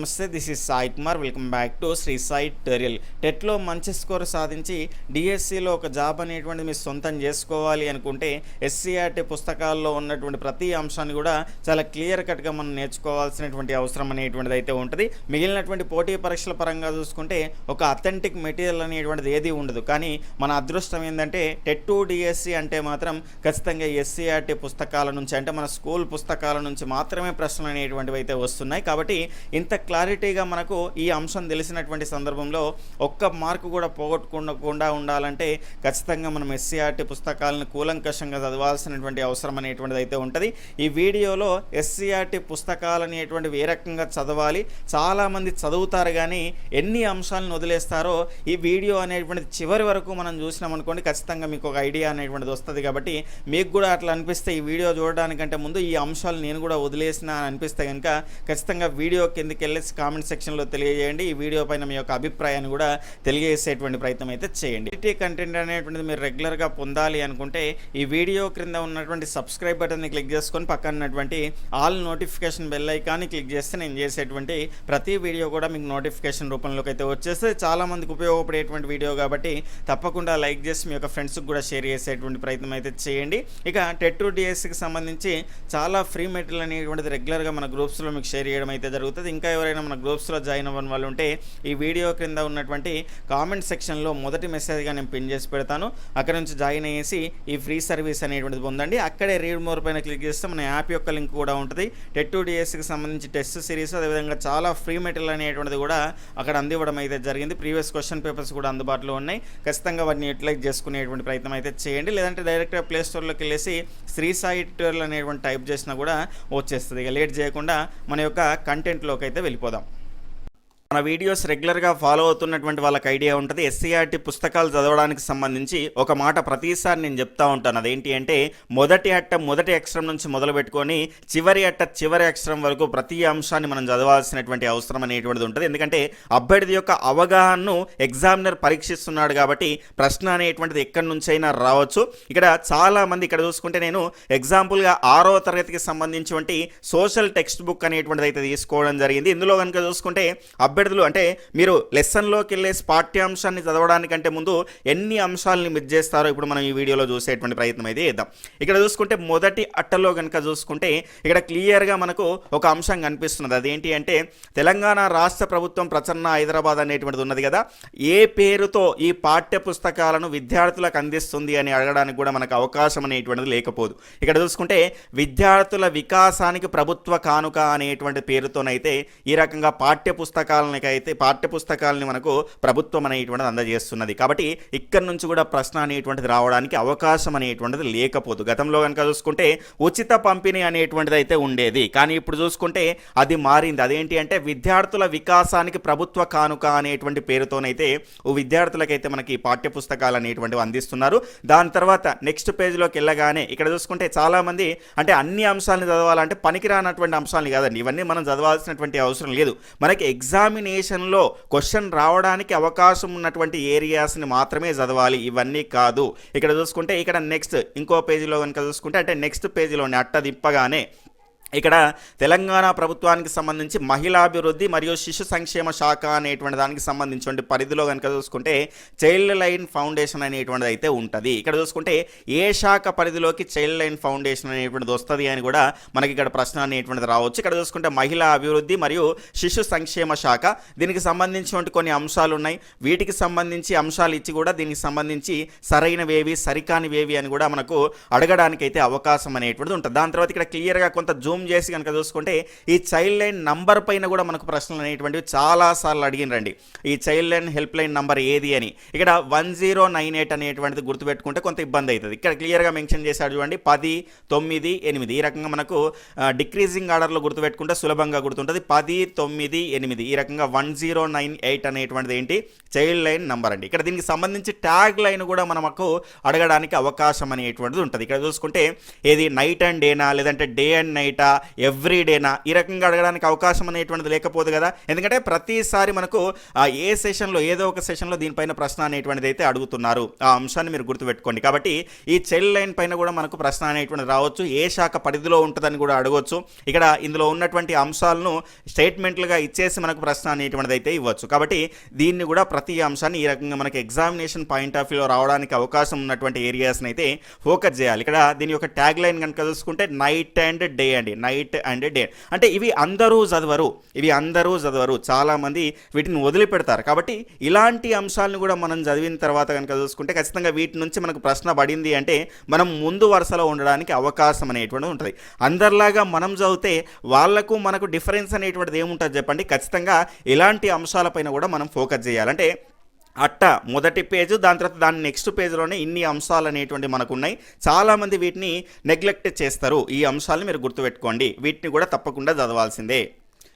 నమస్తే this is Sai Kumar. Welcome back to Sri Sai tutorial టెట్లో మంచి score సాధించి డిఎస్సిలో ఒక జాబ్ అనేటువంటి మీరు సొంతం చేసుకోవాలి అనుకుంటే ఎస్సీఆర్టీ పుస్తకాల్లో ఉన్నటువంటి ప్రతి అంశాన్ని కూడా చాలా క్లియర్ కట్గా మనం నేర్చుకోవాల్సినటువంటి అవసరం అనేటువంటిది అయితే ఉంటుంది. మిగిలినటువంటి పోటీ పరీక్షల పరంగా చూసుకుంటే ఒక అథెంటిక్ మెటీరియల్ అనేటువంటిది ఏది ఉండదు. కానీ మన అదృష్టం ఏంటంటే టెట్ టు డిఎస్సి అంటే మాత్రం ఖచ్చితంగా ఎస్సీఆర్టీ పుస్తకాల నుంచి అంటే మన స్కూల్ పుస్తకాల నుంచి మాత్రమే ప్రశ్నలు అనేటువంటివి అయితే వస్తున్నాయి. కాబట్టి ఇంత క్లారిటీగా మనకు ఈ అంశం తెలిసినటువంటి సందర్భంలో ఒక్క మార్కు కూడా పోగొట్టుకుండా ఉండాలంటే ఖచ్చితంగా మనం ఎస్సీఆర్టీ పుస్తకాలను కూలంకషంగా చదవాల్సినటువంటి అవసరం అనేటువంటిది అయితే ఉంటుంది. ఈ వీడియోలో ఎస్సీఆర్టీ పుస్తకాలు అనేటువంటివి ఏ రకంగా చదవాలి చాలామంది చదువుతారు కానీ ఎన్ని అంశాలను వదిలేస్తారో ఈ వీడియో అనేటువంటిది చివరి వరకు మనం చూసినాం అనుకోండి ఖచ్చితంగా మీకు ఒక ఐడియా అనేటువంటిది వస్తుంది కాబట్టి మీకు కూడా అట్లా అనిపిస్తే ఈ వీడియో చూడడానికంటే ముందు ఈ అంశాలు నేను కూడా వదిలేసిన అనిపిస్తే కనుక ఖచ్చితంగా వీడియో కిందకి వెళ్ళి కామెంట్ సెక్షన్లో తెలియజేయండి. ఈ వీడియో పైన మీ యొక్క అభిప్రాయాన్ని కూడా తెలియజేసేటువంటి ప్రయత్నం అయితే చేయండి. ఈటీ కంటెంట్ అనేటువంటిది మీరు రెగ్యులర్గా పొందాలి అనుకుంటే ఈ వీడియో క్రింద ఉన్నటువంటి సబ్స్క్రైబ్ బటన్ని క్లిక్ చేసుకొని పక్కన ఉన్నటువంటి ఆల్ నోటిఫికేషన్ బెల్ ఐకాన్ని క్లిక్ చేస్తే నేను చేసేటువంటి ప్రతి వీడియో కూడా మీకు నోటిఫికేషన్ రూపంలోకి అయితే వచ్చేస్తే చాలామందికి ఉపయోగపడేటువంటి వీడియో కాబట్టి తప్పకుండా లైక్ చేసి మీ యొక్క ఫ్రెండ్స్కి కూడా షేర్ చేసేటువంటి ప్రయత్నం అయితే చేయండి. ఇక టెట్ డిఎస్సికి సంబంధించి చాలా ఫ్రీ మెటీరియల్ అనేటువంటిది రెగ్యులర్గా మన గ్రూప్స్లో మీకు షేర్ చేయడం అయితే జరుగుతుంది. ఇంకా ఎవరైనా మన గ్రూప్స్లో జాయిన్ అవ్వని వాళ్ళు ఉంటే ఈ వీడియో క్రింద ఉన్నటువంటి కామెంట్ సెక్షన్లో మొదటి మెసేజ్గా నేను పిన్ చేసి పెడతాను. అక్కడ నుంచి జాయిన్ అయ్యేసి ఈ ఫ్రీ సర్వీస్ అనేటువంటిది పొందండి. అక్కడే రీడ్ మోర్ పైన క్లిక్ చేస్తే మన యాప్ యొక్క లింక్ కూడా ఉంటుంది. టెట్ టు డిఎస్సికి సంబంధించి టెస్ట్ సిరీస్ అదేవిధంగా చాలా ఫ్రీ మెటీరియల్ అనేటువంటిది కూడా అక్కడ అందివ్వడం అయితే జరిగింది. ప్రీవియస్ క్వశ్చన్ పేపర్స్ కూడా అందుబాటులో ఉన్నాయి. ఖచ్చితంగా వాటిని యూటిలైజ్ చేసుకునేటువంటి ప్రయత్నం అయితే చేయండి. లేదంటే డైరెక్ట్గా ప్లే స్టోర్లోకి వెళ్ళేసి శ్రీ సాయి ట్యూటోరియల్ అనేటువంటి టైప్ చేసినా కూడా వచ్చేస్తుంది. ఇక లేట్ చేయకుండా మన యొక్క కంటెంట్లోకి అయితే திருப்பி போதான் మన వీడియోస్ రెగ్యులర్గా ఫాలో అవుతున్నటువంటి వాళ్ళకి ఐడియా ఉంటుంది. ఎస్సీఆర్టీ పుస్తకాలు చదవడానికి సంబంధించి ఒక మాట ప్రతిసారి నేను చెప్తా ఉంటాను. అదేంటి అంటే మొదటి అట్ట మొదటి అక్షరం నుంచి మొదలు పెట్టుకొని చివరి అట్ట చివరి అక్షరం వరకు ప్రతి అంశాన్ని మనం చదవాల్సినటువంటి అవసరం అనేటువంటిది ఉంటుంది. ఎందుకంటే అభ్యర్థి యొక్క అవగాహనను ఎగ్జామినర్ పరీక్షిస్తున్నాడు కాబట్టి ప్రశ్న అనేటువంటిది ఎక్కడి నుంచైనా రావచ్చు. ఇక్కడ చాలామంది ఇక్కడ చూసుకుంటే నేను ఎగ్జాంపుల్గా ఆరో తరగతికి సంబంధించినటువంటి సోషల్ టెక్స్ట్ బుక్ అనేటువంటిది అయితే తీసుకోవడం జరిగింది. ఇందులో కనుక చూసుకుంటే అభ్యర్థులు అంటే మీరు లెసన్లోకి వెళ్ళే పాఠ్యాంశాన్ని చదవడానికంటే ముందు ఎన్ని అంశాలని మిస్ చేస్తారో ఇప్పుడు మనం ఈ వీడియోలో చూసేటువంటి ప్రయత్నం అయితే చేద్దాం. ఇక్కడ చూసుకుంటే మొదటి అట్టలో కనుక చూసుకుంటే ఇక్కడ క్లియర్గా మనకు ఒక అంశం కనిపిస్తున్నది. అదేంటి అంటే తెలంగాణ రాష్ట్ర ప్రభుత్వం ప్రచన్న హైదరాబాద్ అనేటువంటిది ఉన్నది కదా ఏ పేరుతో ఈ పాఠ్య పుస్తకాలను విద్యార్థులకు అందిస్తుంది అని అడగడానికి కూడా మనకు అవకాశం అనేటువంటిది లేకపోదు. ఇక్కడ చూసుకుంటే విద్యార్థుల వికాసానికి ప్రభుత్వ కానుక అనేటువంటి పేరుతోనైతే ఈ రకంగా పాఠ్య పుస్తకాలను అయితే పాఠ్య పుస్తకాలని మనకు ప్రభుత్వం అనేటువంటిది అందజేస్తున్నది. కాబట్టి ఇక్కడ నుంచి కూడా ప్రశ్న అనేటువంటిది రావడానికి అవకాశం అనేటువంటిది లేకపోదు. గతంలో కనుక చూసుకుంటే ఉచిత పంపిణీ అనేటువంటిది అయితే ఉండేది. కానీ ఇప్పుడు చూసుకుంటే అది మారింది. అదేంటి అంటే విద్యార్థుల వికాసానికి ప్రభుత్వ కానుక అనేటువంటి పేరుతోనైతే ఓ విద్యార్థులకైతే మనకి పాఠ్య పుస్తకాలు అనేటువంటివి అందిస్తున్నారు. దాని తర్వాత నెక్స్ట్ పేజ్లోకి వెళ్ళగానే ఇక్కడ చూసుకుంటే చాలామంది అంటే అన్ని అంశాలను చదవాలంటే పనికిరానటువంటి అంశాలు కాదండి. ఇవన్నీ మనం చదవాల్సినటువంటి అవసరం లేదు. మనకి ఎగ్జామినేషన్లో క్వశ్చన్ రావడానికి అవకాశం ఉన్నటువంటి ఏరియాస్ని మాత్రమే చదవాలి. ఇవన్నీ కాదు. ఇక్కడ చూసుకుంటే ఇక్కడ నెక్స్ట్ ఇంకో పేజీలో కనుక చూసుకుంటే అంటే నెక్స్ట్ పేజీలోనే అట్ట దిప్పగానే ఇక్కడ తెలంగాణ ప్రభుత్వానికి సంబంధించి మహిళాభివృద్ధి మరియు శిశు సంక్షేమ శాఖ అనేటువంటి దానికి సంబంధించిన పరిధిలో కనుక చూసుకుంటే చైల్డ్ లైన్ ఫౌండేషన్ అనేటువంటిది అయితే ఉంటుంది. ఇక్కడ చూసుకుంటే ఏ శాఖ పరిధిలోకి చైల్డ్ లైన్ ఫౌండేషన్ అనేటువంటిది వస్తుంది అని కూడా మనకి ఇక్కడ ప్రశ్న అనేటువంటిది రావచ్చు. ఇక్కడ చూసుకుంటే మహిళా అభివృద్ధి మరియు శిశు సంక్షేమ శాఖ దీనికి సంబంధించినటువంటి కొన్ని అంశాలు ఉన్నాయి. వీటికి సంబంధించి అంశాలు ఇచ్చి కూడా దీనికి సంబంధించి సరైనవేవి సరికానివేవి అని కూడా మనకు అడగడానికి అయితే అవకాశం అనేటువంటిది ఉంటుంది. దాని తర్వాత ఇక్కడ క్లియర్గా కొంత జూమ్ జూమ్ చేసి కనుక చూసుకుంటే ఈ చైల్డ్ లైన్ నంబర్ పైన కూడా మనకు ప్రశ్నలు అనేటువంటివి చాలాసార్లు అడిగినరండి. ఈ child line help line number ఏది అని? ఇక్కడ వన్ జీరో నైన్ ఎయిట్ అనేటువంటిది గుర్తుపెట్టుకుంటే కొంత ఇబ్బంది అవుతుంది. ఇక్కడ క్లియర్గా మెన్షన్ చేశాడు చూడండి పది తొమ్మిది ఎనిమిది. ఈ రకంగా మనకు డిక్రీజింగ్ ఆర్డర్లో గుర్తుపెట్టుకుంటే సులభంగా గుర్తుంటుంది. పది తొమ్మిది ఎనిమిది. ఈ రకంగా వన్ జీరో నైన్ ఎయిట్ అనేటువంటిది ఏంటి? చైల్డ్ లైన్ నంబర్ అండి. ఇక్కడ దీనికి సంబంధించి ట్యాగ్ లైన్ కూడా మనకు అడగడానికి అవకాశం అనేటువంటిది ఉంటుంది. ఇక్కడ చూసుకుంటే ఏది? నైట్ అండ్ డేనా? లేదంటే డే అండ్ నైటా? ఎవ్రీడేనా? ఈ రకంగా అడగడానికి అవకాశం అనేటువంటిది లేకపోదు కదా? ఎందుకంటే ప్రతిసారి మనకు ఆ, ఏ సెషన్లో ఏదో ఒక సెషన్లో దీనిపైన ప్రశ్న అనేటువంటిది అయితే అడుగుతున్నారు. ఆ అంశాన్ని మీరు గుర్తుపెట్టుకోండి. కాబట్టి ఈ చైల్డ్ లైన్ పైన కూడా మనకు ప్రశ్న అనేటువంటిది రావచ్చు. ఏ శాఖ పరిధిలో ఉంటుందని కూడా అడగవచ్చు ఇక్కడ ఇందులో ఉన్నటువంటి అంశాలను స్టేట్మెంట్లుగా ఇచ్చేసి మనకు ప్రశ్న అనేటువంటిది అయితే ఇవ్వచ్చు. కాబట్టి దీన్ని కూడా ప్రతి అంశాన్ని ఈ రకంగా మనకి ఎగ్జామినేషన్ పాయింట్ ఆఫ్ వ్యూలో రావడానికి అవకాశం ఉన్నటువంటి ఏరియాస్ని అయితే ఫోకస్ చేయాలి. ఇక్కడ దీని యొక్క ట్యాగ్ లైన్ కనుక చూసుకుంటే నైట్ అండ్ డే అండి. Night and day. అంటే ఇవి అందరూ చదవరు. ఇవి అందరూ చదవరు. చాలామంది వీటిని వదిలిపెడతారు. కాబట్టి ఇలాంటి అంశాలను కూడా మనం చదివిన తర్వాత కనుక చూసుకుంటే ఖచ్చితంగా వీటి నుంచి మనకు ప్రశ్న పడింది అంటే మనం ముందు వరుసలో ఉండడానికి అవకాశం అనేటువంటిది ఉంటుంది. అందరిలాగా మనం చదివితే వాళ్ళకు మనకు డిఫరెన్స్ అనేటువంటిది ఏముంటుంది చెప్పండి? ఖచ్చితంగా ఇలాంటి అంశాలపైన కూడా మనం ఫోకస్ చేయాలంటే అట్ట మొదటి పేజ్ దాని తర్వాత దాని నెక్స్ట్ పేజ్లోనే ఇన్ని అంశాలు అనేటువంటి మనకు ఉన్నాయి చాలామంది వీటిని నెగ్లెక్ట్ చేస్తారు. ఈ అంశాలను మీరు గుర్తుపెట్టుకోండి. వీటిని కూడా తప్పకుండా చదవాల్సిందే.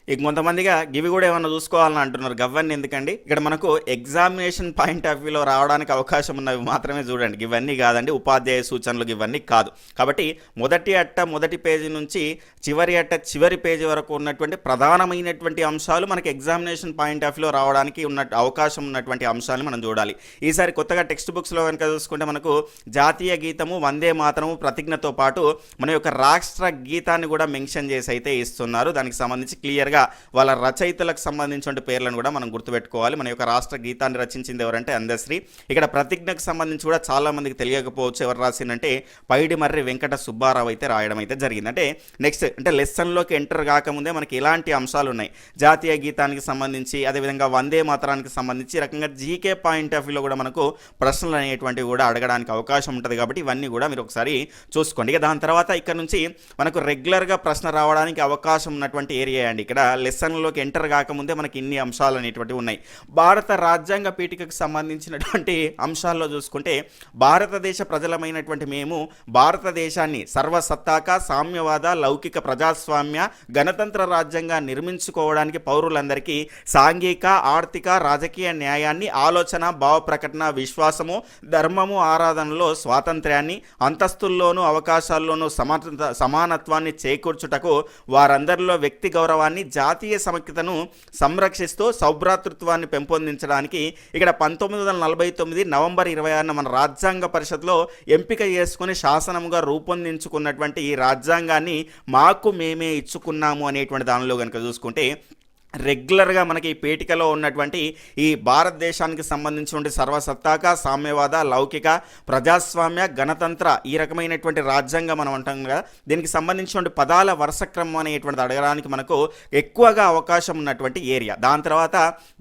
ఇక కొంతమందిగా గివి కూడా ఏమన్నా చూసుకోవాలని అంటున్నారు. గవ్వన్నీ ఎందుకండి? ఇక్కడ మనకు ఎగ్జామినేషన్ పాయింట్ ఆఫ్ వ్యూలో రావడానికి అవకాశం ఉన్నవి మాత్రమే చూడండి. ఇవన్నీ కాదండి ఉపాధ్యాయ సూచనలు ఇవన్నీ కాదు. కాబట్టి మొదటి అట్ట మొదటి పేజీ నుంచి చివరి అట్ట చివరి పేజీ వరకు ఉన్నటువంటి ప్రధానమైనటువంటి అంశాలు మనకి ఎగ్జామినేషన్ పాయింట్ ఆఫ్ వ్యూలో రావడానికి ఉన్న అవకాశం ఉన్నటువంటి అంశాలను మనం చూడాలి. ఈసారి కొత్తగా టెక్స్ట్ బుక్స్లో కనుక చూసుకుంటే మనకు జాతీయ గీతము వందే మాత్రము ప్రతిజ్ఞతో పాటు మన యొక్క రాష్ట్ర గీతాన్ని కూడా మెన్షన్ చేసి అయితే ఇస్తున్నారు. దానికి సంబంధించి క్లియర్గా వాళ్ళ రచయితలకు సంబంధించిన పేర్లను కూడా మనం గుర్తుపెట్టుకోవాలి. మన యొక్క రాష్ట్ర గీతాన్ని రచించింది ఎవరంటే అందశ్రీ ఇక్కడ ప్రతిజ్ఞకు సంబంధించి కూడా చాలా మందికి తెలియకపోవచ్చు ఎవరు రాసిందంటే పైడి మర్రి వెంకట సుబ్బారావు అయితే రాయడం అయితే జరిగింది. అంటే నెక్స్ట్ అంటే లెసన్లోకి ఎంటర్ కాకముందే మనకి ఇలాంటి అంశాలు ఉన్నాయి? జాతీయ గీతానికి సంబంధించి అదేవిధంగా వందే మాతరానికి సంబంధించి రకంగా జీకే పాయింట్ ఆఫ్ వ్యూలో కూడా మనకు ప్రశ్నలు అనేటువంటివి కూడా అడగడానికి అవకాశం ఉంటుంది కాబట్టి ఇవన్నీ కూడా మీరు ఒకసారి చూసుకోండి. ఇక దాని తర్వాత ఇక్కడ నుంచి మనకు రెగ్యులర్గా ప్రశ్న రావడానికి అవకాశం ఉన్నటువంటి ఏరియా అండి. ఇక్కడ లెసన్లోకి ఎంటర్ కాకముందే మనకి ఇన్ని అంశాలు అనేటువంటివి ఉన్నాయి. భారత రాజ్యాంగ పీఠికకు సంబంధించినటువంటి అంశాల్లో చూసుకుంటే భారతదేశ ప్రజలమైనటువంటి మేము భారతదేశాన్ని సర్వసత్తాక సామ్యవాద లౌకిక ప్రజాస్వామ్య గణతంత్ర రాజ్యంగా నిర్మించుకోవడానికి పౌరులందరికీ సాంఘిక ఆర్థిక రాజకీయ న్యాయాన్ని ఆలోచన భావ ప్రకటన విశ్వాసము ధర్మము ఆరాధనలో స్వాతంత్ర్యాన్ని అంతస్తుల్లోనూ అవకాశాల్లోనూ సమానత్వాన్ని చేకూర్చుటకు వారందరిలో వ్యక్తి గౌరవాన్ని జాతీయ సమైక్యతను సంరక్షిస్తూ సౌభ్రాతృత్వాన్ని పెంపొందించడానికి ఇక్కడ పంతొమ్మిది వందల నలభై తొమ్మిది నవంబర్ ఇరవై ఆరున మన రాజ్యాంగ పరిషత్లో ఎంపిక చేసుకుని శాసనముగా రూపొందించుకున్నటువంటి ఈ రాజ్యాంగాన్ని మాకు మేమే ఇచ్చుకున్నాము అనేటువంటి దానిలో కనుక చూసుకుంటే రెగ్యులర్గా మనకి ఈ పేటికలో ఉన్నటువంటి ఈ భారతదేశానికి సంబంధించినటువంటి సర్వసత్తాక సామ్యవాద లౌకిక ప్రజాస్వామ్య గణతంత్ర ఈ రకమైనటువంటి రాజ్యాంగం మనం అంటాం కదా. దీనికి సంబంధించినటువంటి పదాల వరుస క్రమం అనేటువంటిది అడగడానికి మనకు ఎక్కువగా అవకాశం ఉన్నటువంటి ఏరియా. దాని తర్వాత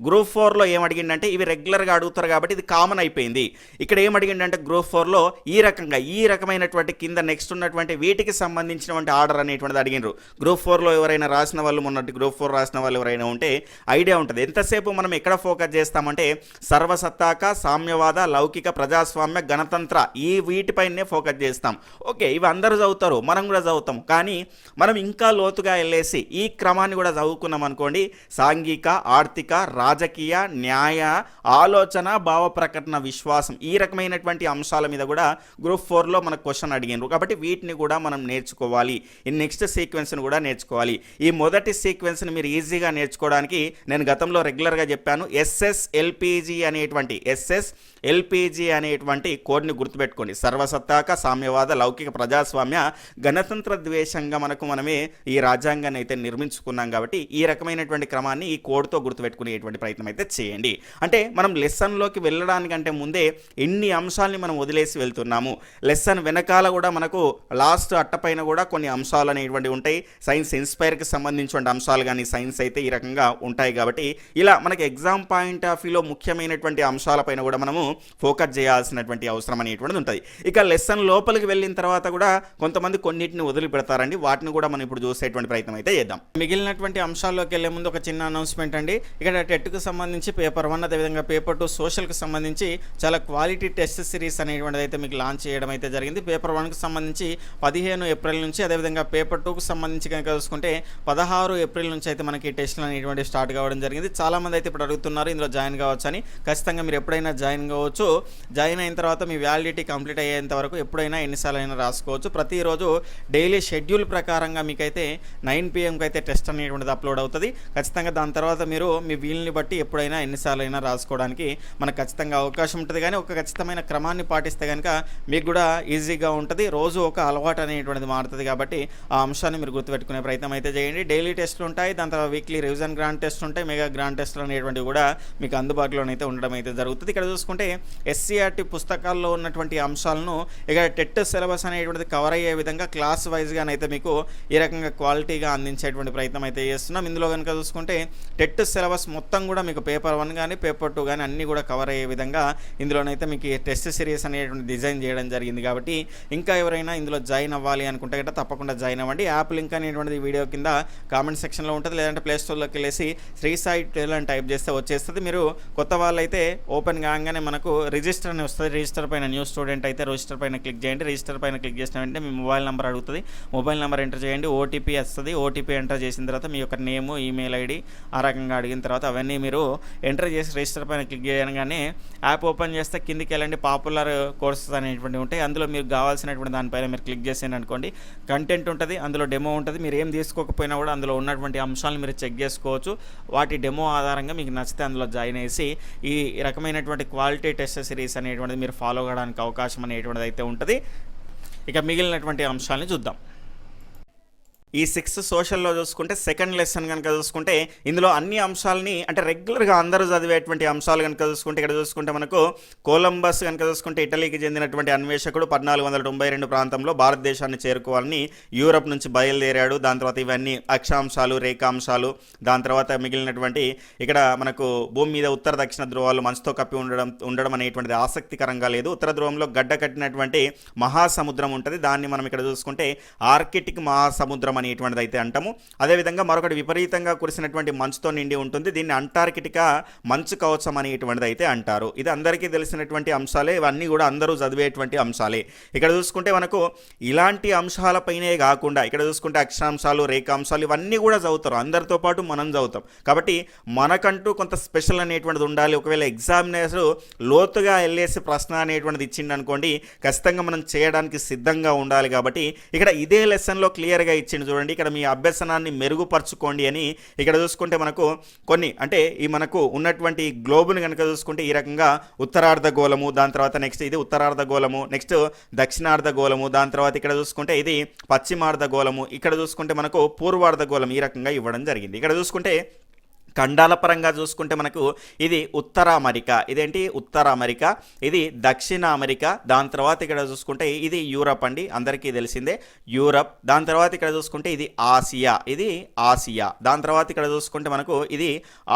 గ్రూప్ ఫోర్లో ఏం అడిగిందంటే ఇవి రెగ్యులర్గా అడుగుతారు కాబట్టి ఇది కామన్ అయిపోయింది. ఇక్కడ ఏం అడిగిందంటే గ్రూప్ ఫోర్లో ఈ రకంగా ఈ రకమైనటువంటి కింద నెక్స్ట్ ఉన్నటువంటి వీటికి సంబంధించినటువంటి ఆర్డర్ అనేటువంటిది అడిగినారు గ్రూప్ ఫోర్లో ఎవరైనా రాసిన వాళ్ళు మొన్నటి గ్రూప్ ఫోర్ రాసిన వాళ్ళు ఎవరైనా ఉంటే ఐడియా ఉంటుంది. ఎంతసేపు మనం ఎక్కడ ఫోకస్ చేస్తామంటే సర్వసత్తాక సామ్యవాద లౌకిక ప్రజాస్వామ్య గణతంత్ర ఈ వీటిపైనే ఫోకస్ చేస్తాం. ఓకే ఇవి అందరూ చదువుతారు మనం కూడా చదువుతాం. కానీ మనం ఇంకా లోతుగా వెళ్ళేసి ఈ క్రమాన్ని కూడా చదువుకున్నాం అనుకోండి సాంఘిక ఆర్థిక రాజకీయ న్యాయ ఆలోచన భావ ప్రకటన విశ్వాసం ఈ రకమైనటువంటి అంశాల మీద కూడా గ్రూప్ ఫోర్లో మనకు క్వశ్చన్ అడిగినారు. కాబట్టి వీటిని కూడా మనం నేర్చుకోవాలి. ఈ నెక్స్ట్ సీక్వెన్స్ని కూడా నేర్చుకోవాలి. ఈ మొదటి సీక్వెన్స్ని మీరు ఈజీగా నేర్చుకోవడానికి నేను గతంలో రెగ్యులర్గా చెప్పాను. ఎస్ఎస్ ఎల్పిజి అనేటువంటి ఎస్ఎస్ ఎల్పిజి అనేటువంటి కోడ్ని గుర్తుపెట్టుకోండి. సర్వసత్తాక సామ్యవాద లౌకిక ప్రజాస్వామ్య గణతంత్ర ద్వేషంగా మనకు మనమే ఈ రాజ్యాంగాన్ని అయితే నిర్మించుకున్నాం కాబట్టి ఈ రకమైనటువంటి క్రమాన్ని ఈ కోడ్తో గుర్తుపెట్టుకునేటువంటి ప్రయత్నం అయితే చేయండి. అంటే మనం లెసన్లోకి వెళ్ళడానికంటే ముందే ఎన్ని అంశాలని మనం వదిలేసి వెళ్తున్నాము. లెసన్ వెనకాల కూడా మనకు లాస్ట్ అట్టపైన కూడా కొన్ని అంశాలు అనేటువంటి ఉంటాయి. సైన్స్ ఇన్స్పైర్కి సంబంధించిన అంశాలు కానీ సైన్స్ అయితే ఈ రకంగా ఉంటాయి కాబట్టి ఇలా మనకి ఎగ్జామ్ పాయింట్ ఆఫ్ వ్యూలో ముఖ్యమైనటువంటి అంశాలపైన కూడా మనము ఫోకస్ చేయాల్సినటువంటి అవసరం అనేటువంటిది ఉంటుంది. ఇక లెసన్ లోపలికి వెళ్ళిన తర్వాత కూడా కొంతమంది కొన్నిటిని వదిలిపెడతారండి. వాటిని కూడా మనం ఇప్పుడు చూసేటువంటి ప్రయత్నం అయితే చేద్దాం. మిగిలినటువంటి అంశాల్లోకి వెళ్ళే ముందు ఒక చిన్న అనౌన్స్మెంట్ అండి. ఇక్కడ టెట్కు సంబంధించి పేపర్ వన్ అదేవిధంగా పేపర్ టూ సోషల్కి సంబంధించి చాలా క్వాలిటీ టెస్ట్ సిరీస్ అనేటువంటిది అయితే మీకు లాంచ్ చేయడం అయితే జరిగింది. పేపర్ వన్కి సంబంధించి పదిహేను ఏప్రిల్ నుంచి అదేవిధంగా పేపర్ టూకి సంబంధించి కనుక చూసుకుంటే పదహారు ఏప్రిల్ నుంచి అయితే మనకి టెస్ట్ క్లాసులు అనేటువంటి స్టార్ట్ కావడం జరిగింది. చాలామంది అయితే ఇప్పుడు అడుగుతున్నారు ఇందులో జాయిన్ కావచ్చు అని. ఖచ్చితంగా మీరు ఎప్పుడైనా జాయిన్ కావచ్చు. జాయిన్ అయిన తర్వాత మీ వ్యాలిడిటీ కంప్లీట్ అయ్యేంత వరకు ఎప్పుడైనా ఎన్నిసార్లు అయినా రాసుకోవచ్చు. ప్రతిరోజు డైలీ షెడ్యూల్ ప్రకారంగా మీకైతే నైన్ పిఎంకి అయితే టెస్ట్ అనేటువంటిది అప్లోడ్ అవుతుంది. ఖచ్చితంగా దాని తర్వాత మీరు మీ వీలుని బట్టి ఎప్పుడైనా ఎన్నిసార్లు అయినా రాసుకోవడానికి మనకు ఖచ్చితంగా అవకాశం ఉంటుంది. కానీ ఒక ఖచ్చితమైన క్రమాన్ని పాటిస్తే కనుక మీకు కూడా ఈజీగా ఉంటుంది. రోజు ఒక అలవాటు అనేటువంటిది మారుతుంది కాబట్టి ఆ అంశాన్ని మీరు గుర్తుపెట్టుకునే ప్రయత్నం అయితే చేయండి. డైలీ టెస్ట్లు ఉంటాయి. దాని తర్వాత వీక్లీ రివిజన్ గ్రాండ్ టెస్ట్ ఉంటాయి మెగా గ్రాండ్ టెస్ట్లు అనేటువంటివి కూడా మీకు అందుబాటులోనైతే ఉండడం అయితే జరుగుతుంది. ఇక్కడ చూసుకుంటే ఎస్సీఆర్టీ పుస్తకాల్లో ఉన్నటువంటి అంశాలను ఇక టెట్ సిలబస్ అనేటువంటిది కవర్ అయ్యే విధంగా క్లాస్ వైజ్గానైతే మీకు ఈ రకంగా క్వాలిటీగా అందించేటువంటి ప్రయత్నం అయితే చేస్తున్నాం. ఇందులో కనుక చూసుకుంటే టెట్ సిలబస్ మొత్తం కూడా మీకు పేపర్ వన్ కానీ పేపర్ టూ కానీ అన్నీ కూడా కవర్ అయ్యే విధంగా ఇందులోనైతే మీకు టెస్ట్ సిరీస్ అనేటువంటి డిజైన్ చేయడం జరిగింది కాబట్టి ఇంకా ఎవరైనా ఇందులో జాయిన్ అవ్వాలి అనుకుంటే గట్రా తప్పకుండా జాయిన్ అవ్వండి. యాప్ లింక్ అనేటువంటిది వీడియో కింద కామెంట్ సెక్షన్లో ఉంటుంది. లేదంటే ప్లే స్టోర్లోకి వెళ్ళేసి శ్రీ సాయి టెల్ అని టైప్ చేస్తే వచ్చేస్తుంది. మీరు కొత్త వాళ్ళైతే ఓపెన్ కాగానే మనకు రిజిస్టర్ అని వస్తుంది. రిజిస్టర్ పైన న్యూ స్టూడెంట్ అయితే రిజిస్టర్ పైన క్లిక్ చేయండి. రిజిస్టర్ పైన క్లిక్ చేసిన వెంటనే మీ మొబైల్ నెంబర్ అడుగుతుంది. మొబైల్ నెంబర్ ఎంటర్ చేయండి. ఓటీపీ వస్తుంది. ఓటీపీ ఎంటర్ చేసిన తర్వాత మీ యొక్క నేము ఈమెయిల్ ఐడి ఆ రకంగా అడిగిన తర్వాత అవన్నీ మీరు ఎంటర్ చేసి రిజిస్టర్ పైన క్లిక్ చేయగానే యాప్ ఓపెన్ చేస్తే కిందికి వెళ్ళండి పాపులర్ కోర్సెస్ అనేటువంటివి ఉంటాయి. అందులో మీరు కావాల్సినటువంటి దానిపైన మీరు క్లిక్ చేసేయండి అనుకోండి. కంటెంట్ ఉంటుంది. అందులో డెమో ఉంటుంది. మీరు ఏం తీసుకోకపోయినా కూడా అందులో ఉన్నటువంటి అంశాలను మీరు చెక్ చేసుకోవచ్చు. వాటి డెమో ఆధారంగా మీకు నచ్చితే అందులో జాయిన్ చేసి ఈ రకమైనటువంటి క్వాలిటీ టెస్ట్ సిరీస్ అనేటువంటిది మీరు ఫాలో అవ్వడానికి అవకాశం అనేటువంటిది అయితే ఉంటుంది. ఇక మిగిలినటువంటి అంశాలని చూద్దాం. ఈ సిక్స్త్ సోషల్లో చూసుకుంటే సెకండ్ లెసన్ కనుక చూసుకుంటే ఇందులో అన్ని అంశాలని అంటే రెగ్యులర్గా అందరూ చదివేటువంటి అంశాలు కనుక చూసుకుంటే ఇక్కడ చూసుకుంటే మనకు కొలంబస్ కనుక చూసుకుంటే ఇటలీకి చెందినటువంటి అన్వేషకుడు పద్నాలుగు వందల తొంభై రెండు ప్రాంతంలో భారతదేశాన్ని చేరుకోవాలని యూరప్ నుంచి బయలుదేరాడు. దాని తర్వాత ఇవన్నీ అక్షాంశాలు రేఖాంశాలు. దాని తర్వాత మిగిలినటువంటి ఇక్కడ మనకు భూమి మీద ఉత్తర దక్షిణ ధ్రువాలు మంచుతో కప్పి ఉండడం ఉండడం అనేటువంటిది ఆసక్తికరంగా లేదు. ఉత్తర ధ్రువంలో గడ్డ కట్టినటువంటి మహాసముద్రం ఉంటుంది. దాన్ని మనం ఇక్కడ చూసుకుంటే ఆర్కిటిక్ మహాసముద్రం అనేటువంటిది అయితే అంటాము. అదేవిధంగా మరొకటి విపరీతంగా కురిసినటువంటి మంచుతో నిండి ఉంటుంది. దీన్ని అంటార్కిటికా మంచు కవచం అనేటువంటిది అయితే అంటారు. ఇది అందరికీ తెలిసినటువంటి అంశాలే. ఇవన్నీ కూడా అందరూ చదివేటువంటి అంశాలే. ఇక్కడ చూసుకుంటే మనకు ఇలాంటి అంశాలపైనే కాకుండా ఇక్కడ చూసుకుంటే అక్షాంశాలు రేఖాంశాలు ఇవన్నీ కూడా చదువుతారు. అందరితో పాటు మనం చదువుతాం. కాబట్టి మనకంటూ కొంత స్పెషల్ అనేటువంటిది ఉండాలి. ఒకవేళ ఎగ్జామినేషన్ లోతుగా వెళ్ళేసి ప్రశ్న అనేటువంటిది ఇచ్చిండు అనుకోండి ఖచ్చితంగా మనం చేయడానికి సిద్ధంగా ఉండాలి కాబట్టి ఇక్కడ ఇదే లెసన్లో క్లియర్గా ఇచ్చిండు చూడండి ఇక్కడ మీ అభ్యసనాన్ని మెరుగుపరచుకోండి అని ఇక్కడ చూసుకుంటే మనకు కొన్ని అంటే ఈ మనకు ఉన్నటువంటి గ్లోబుని కనుక చూసుకుంటే ఈ రకంగా ఉత్తరార్ధ గోళము దాని తర్వాత నెక్స్ట్ ఇది ఉత్తరార్ధ గోళము నెక్స్ట్ దక్షిణార్ధ గోళము దాని తర్వాత ఇక్కడ చూసుకుంటే ఇది పశ్చిమార్ధ గోళము ఇక్కడ చూసుకుంటే మనకు పూర్వార్ధ గోళం ఈ రకంగా ఇవ్వడం జరిగింది. ఇక్కడ చూసుకుంటే ఖండాల పరంగా చూసుకుంటే మనకు ఇది ఉత్తర అమెరికా ఇదేంటి? ఉత్తర అమెరికా ఇది దక్షిణ అమెరికా దాని తర్వాత ఇక్కడ చూసుకుంటే ఇది యూరప్ అండి అందరికీ తెలిసిందే. యూరప్ దాని తర్వాత ఇక్కడ చూసుకుంటే ఇది ఆసియా ఇది ఆసియా దాని తర్వాత ఇక్కడ చూసుకుంటే మనకు ఇది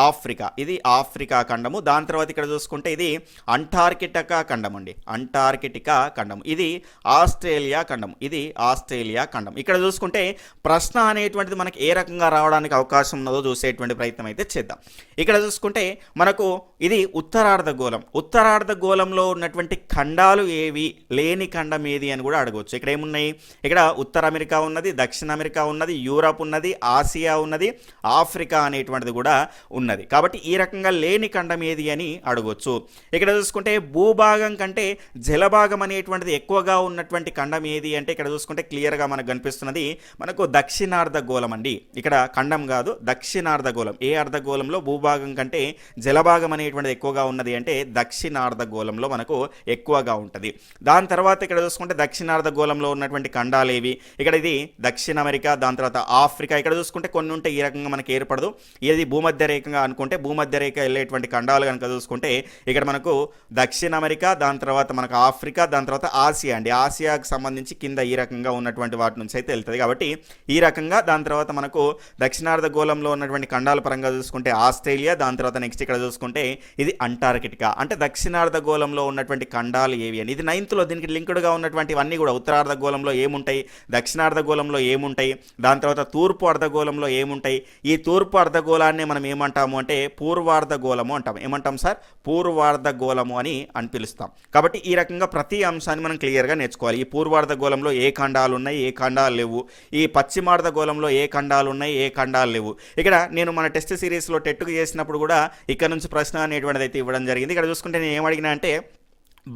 ఆఫ్రికా ఇది ఆఫ్రికా ఖండము దాని తర్వాత ఇక్కడ చూసుకుంటే ఇది అంటార్కిటికా ఖండం అండి అంటార్కిటికా ఖండం ఇది ఆస్ట్రేలియా ఖండం ఇది ఆస్ట్రేలియా ఖండం ఇక్కడ చూసుకుంటే ప్రశ్న అనేటువంటిది మనకి ఏ రకంగా రావడానికి అవకాశం ఉన్నదో చూసేటువంటి ప్రయత్నం అయితే చేద్దాం. ఇక్కడ చూసుకుంటే మనకు ఇది ఉత్తరార్ధగోళం ఉత్తరార్ధగోళంలో ఉన్నటువంటి ఖండాలు ఏవి? లేని ఖండం ఏది అని కూడా అడగవచ్చు. ఇక్కడ ఏమున్నాయి? ఇక్కడ ఉత్తర అమెరికా ఉన్నది దక్షిణ అమెరికా ఉన్నది యూరప్ ఉన్నది ఆసియా ఉన్నది ఆఫ్రికా అనేటువంటిది కూడా ఉన్నది. కాబట్టి ఈ రకంగా లేని ఖండం ఏది అని అడగవచ్చు. ఇక్కడ చూసుకుంటే భూభాగం కంటే జలభాగం అనేటువంటిది ఎక్కువగా ఉన్నటువంటి ఖండం ఏది అంటే ఇక్కడ చూసుకుంటే క్లియర్గా మనకు కనిపిస్తున్నది మనకు దక్షిణార్ధగోళం అండి. ఇక్కడ ఖండం కాదు దక్షిణార్ధ గోళం. అర్ధ అర్ధగోళంలో భూభాగం కంటే జలభాగం అనేటువంటిది ఎక్కువగా ఉన్నది అంటే దక్షిణార్ధగోళంలో మనకు ఎక్కువగా ఉంటుంది. దాని తర్వాత ఇక్కడ చూసుకుంటే దక్షిణార్ధగోళంలో ఉన్నటువంటి ఖండాలు ఏవి? ఇక్కడ ఇది దక్షిణ అమెరికా దాని తర్వాత ఆఫ్రికా. ఇక్కడ చూసుకుంటే కొన్ని ఉంటే ఈ రకంగా మనకి ఏర్పడదు. ఇది భూమధ్య రేఖగా అనుకుంటే భూమధ్య రేఖ వెళ్ళేటువంటి ఖండాలు కనుక చూసుకుంటే ఇక్కడ మనకు దక్షిణ అమెరికా దాని తర్వాత మనకు ఆఫ్రికా దాని తర్వాత ఆసియా అండి. ఆసియాకు సంబంధించి కింద ఈ రకంగా ఉన్నటువంటి వాటి నుంచి అయితే వెళ్తుంది. కాబట్టి ఈ రకంగా దాని తర్వాత మనకు దక్షిణార్ధ గోళంలో ఉన్నటువంటి ఖండాల పరంగా చూసుకుంటే చూసుకుంటే ఆస్ట్రేలియా దాని తర్వాత నెక్స్ట్ ఇక్కడ చూసుకుంటే ఇది అంటార్కిటికా. అంటే దక్షిణార్ధగోళంలో ఉన్నటువంటి ఖండాలు ఏవి అని. ఇది నైన్త్లో దీనికి లింక్డ్గా ఉన్నటువంటివన్నీ కూడా ఉత్తరార్ధగోళంలో ఏముంటాయి దక్షిణార్ధగోళంలో ఏముంటాయి దాని తర్వాత తూర్పు అర్ధగోళంలో ఏముంటాయి. ఈ తూర్పు అర్ధగోళాన్ని మనం ఏమంటాము అంటే పూర్వార్ధగోళము అంటాం ఏమంటాం సార్? పూర్వార్ధగోళము అని అని పిలుస్తాం. కాబట్టి ఈ రకంగా ప్రతి అంశాన్ని మనం క్లియర్గా నేర్చుకోవాలి. ఈ పూర్వార్ధగోళంలో ఏ ఖండాలు ఉన్నాయి ఏ ఖండాలు లేవు. ఈ పశ్చిమార్ధగోళంలో ఏ ఖండాలు ఉన్నాయి ఏ ఖండాలు లేవు. ఇక్కడ నేను మన టెస్ట్ సిరీస్లో టెట్టుకు చేసినప్పుడు కూడా ఇక్కడ నుంచి ప్రశ్న అనేటువంటిది అయితే ఇవ్వడం జరిగింది. ఇక్కడ చూసుకుంటే నేను ఏమడిగినా అంటే